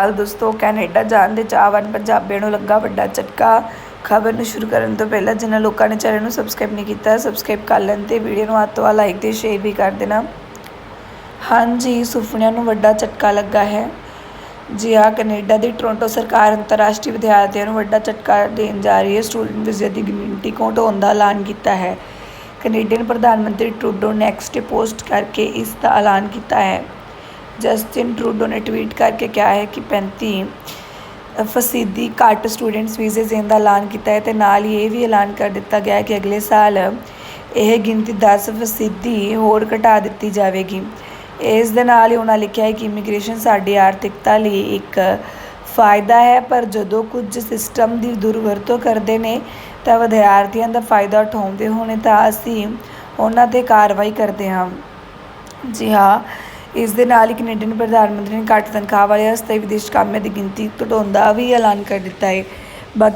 ਹਾਲ ਦੋਸਤੋ ਕੈਨੇਡਾ ਜਾਣ ਦੇ ਚਾਹਵਾਨ ਪੰਜਾਬੀਆਂ ਨੂੰ ਲੱਗਾ ਵੱਡਾ ਝਟਕਾ। ਖਬਰ ਨੂੰ ਸ਼ੁਰੂ ਕਰਨ ਤੋਂ ਪਹਿਲਾਂ ਜਿਨ੍ਹਾਂ ਲੋਕਾਂ ਨੇ ਚੈਨਲ ਨੂੰ ਸਬਸਕ੍ਰਾਈਬ ਨਹੀਂ ਕੀਤਾ, ਸਬਸਕ੍ਰਾਈਬ ਕਰ ਲੈਣ ਤੇ ਵੀਡੀਓ ਨੂੰ ਹੱਥ ਤੋਂ ਲਾਈਕ ਤੇ ਸ਼ੇਅਰ ਵੀ ਕਰ ਦੇਣਾ। ਹਾਂਜੀ, ਸੁਪਨਿਆਂ ਨੂੰ ਵੱਡਾ ਝਟਕਾ ਲੱਗਾ ਹੈ। ਜੀ ਹਾਂ, ਕੈਨੇਡਾ ਦੀ ਟੋਰਾਂਟੋ ਸਰਕਾਰ ਅੰਤਰਰਾਸ਼ਟਰੀ ਵਿਦਿਆਰਥੀਆਂ ਨੂੰ ਵੱਡਾ ਝਟਕਾ ਦੇਣ ਜਾ ਰਹੀ ਹੈ। ਸਟੂਡੈਂਟ ਵੀਜ਼ੇ ਦੀ ਗਿਣਤੀ ਘਟਾਉਣ ਦਾ ਐਲਾਨ ਕੀਤਾ ਹੈ। ਕੈਨੇਡੀਅਨ ਪ੍ਰਧਾਨ ਮੰਤਰੀ ਟਰੂਡੋ ਨੈਕਸਟ ਪੋਸਟ ਕਰਕੇ ਇਸ ਦਾ ਐਲਾਨ ਕੀਤਾ ਹੈ। ਜਸਟਿਨ ਟਰੂਡੋ ਨੇ ਟਵੀਟ ਕਰਕੇ ਕਿਹਾ ਹੈ ਕਿ 35 ਫਸੀਦੀ ਘੱਟ ਸਟੂਡੈਂਟਸ ਵੀਜ਼ੇ ਦੇਣ ਦਾ ਐਲਾਨ ਕੀਤਾ ਹੈ ਤੇ ਨਾਲ ਹੀ ਇਹ ਵੀ ਐਲਾਨ ਕਰ ਦਿੱਤਾ ਗਿਆ ਹੈ ਕਿ ਅਗਲੇ ਸਾਲ ਇਹ ਗਿਣਤੀ 10 ਫਸੀਦੀ ਹੋਰ ਘਟਾ ਦਿੱਤੀ ਜਾਵੇਗੀ। ਇਸ ਦੇ ਨਾਲ ਹੀ ਉਹਨਾਂ ਲਿਖਿਆ ਹੈ ਕਿ ਇਮੀਗ੍ਰੇਸ਼ਨ ਸਾਡੀ ਆਰਥਿਕਤਾ ਲਈ ਇੱਕ ਫਾਇਦਾ ਹੈ, ਪਰ ਜਦੋਂ ਕੁਝ ਸਿਸਟਮ ਦੀ ਦੁਰਵਰਤੋਂ ਕਰਦੇ ਨੇ ਤਾਂ ਵਿਦਿਆਰਥੀਆਂ ਦਾ ਫਾਇਦਾ ਉਠਾਉਂਦੇ ਹੋਣੇ ਤਾਂ ਅਸੀਂ ਉਹਨਾਂ 'ਤੇ ਕਾਰਵਾਈ ਕਰਦੇ ਹਾਂ। ਜੀ ਹਾਂ ਇਸ ਦੇ ਨਾਲ ਹੀ ਕੈਨੇਡੀਅਨ ਪ੍ਰਧਾਨ ਮੰਤਰੀ ਨੇ ਘੱਟ ਤਨਖਾਹ ਵਾਲੇ ਅਸਥਾਈ ਵਿਦੇਸ਼ ਕਾਮਿਆਂ ਦੀ ਗਿਣਤੀ ਘਟਾਉਣ ਦਾ ਵੀ ਐਲਾਨ ਕਰ ਦਿੱਤਾ ਹੈ।